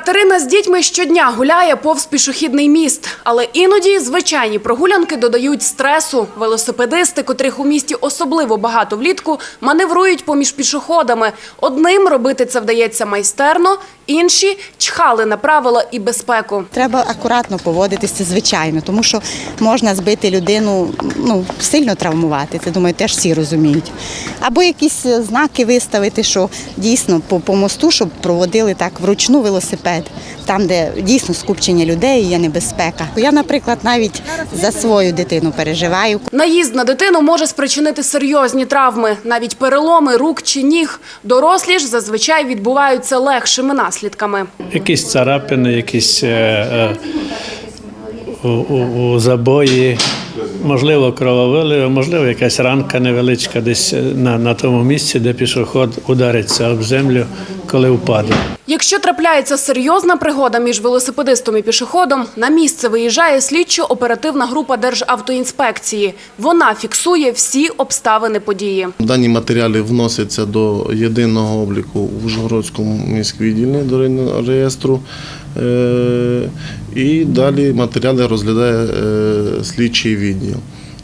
Катерина з дітьми щодня гуляє повз пішохідний міст, але іноді звичайні прогулянки додають стресу. Велосипедисти, котрих у місті особливо багато влітку, маневрують поміж пішоходами. Одним робити це вдається майстерно, інші чхали на правила і безпеку. Треба акуратно поводитися, звичайно, тому що можна збити людину, ну сильно травмувати. Це думаю, теж всі розуміють. Або якісь е, знаки виставити, що дійсно по, по мосту, щоб проводили так вручну велосипед, там, де дійсно скупчення людей, є небезпека. Я, наприклад, навіть за свою дитину переживаю. Наїзд на дитину може спричинити серйозні травми, навіть переломи рук чи ніг. Дорослі ж зазвичай відбуваються легшими наслідками. Якісь царапини, якісь е, е, у, забої, можливо, крововиливи, можливо, якась ранка невеличка десь е, на, на тому місці, де пішоход удариться об землю, коли впаде. Якщо трапляється серйозна пригода між велосипедистом і пішоходом, на місце виїжджає слідчо-оперативна група Державтоінспекції. Вона фіксує всі обставини події. Дані матеріали вносяться до єдиного обліку в Ужгородському міськвідділі до реєстру. Е, І далі матеріали розглядає е, слідчий відділ.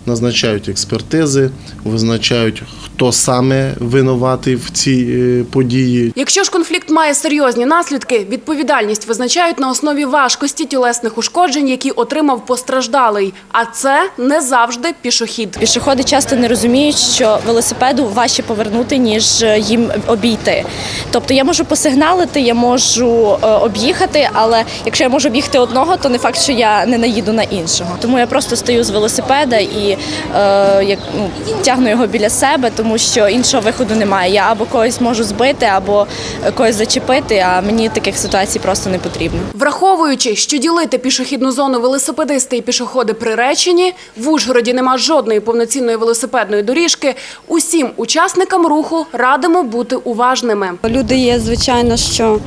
Назначають експертизи, визначають, хто саме винуватий в цій е, події. Якщо ж конфлікт має серйозні наслідки, відповідальність визначають на основі важкості тілесних ушкоджень, які отримав постраждалий. А це не завжди пішохід. Пішоходи часто не розуміють, що велосипеду важче повернути, ніж їм обійти. Тобто я можу посигналити, я можу е, об'їхати, але якщо я можу об'їхати одного, то не факт, що я не наїду на іншого. Тому я просто стою з велосипеда і е, як, ну, тягну його біля себе, тому що іншого виходу немає. Я або когось можу збити, або когось зачепити, а мені таких ситуацій просто не потрібно. Враховуючи, що ділити пішохідну зону велосипедисти і пішоходи приречені, в Ужгороді нема жодної повноцінної велосипедної доріжки. Усім учасникам руху радимо бути уважними. Люди є, звичайно, що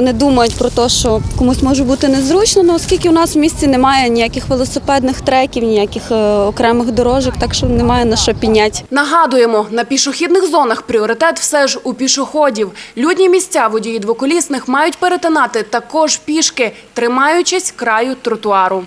не думають про те, що комусь може бути незручно, але оскільки у нас в місті немає ніяких велосипедних треків, ніяких е, окремих дорожок, так що немає на що піняти. Нагадуємо, на пішохідних зонах пріоритет все ж у пішоходів. Людні місця водії двоколісних мають перетинати також пішки, тримаючись краю тротуару.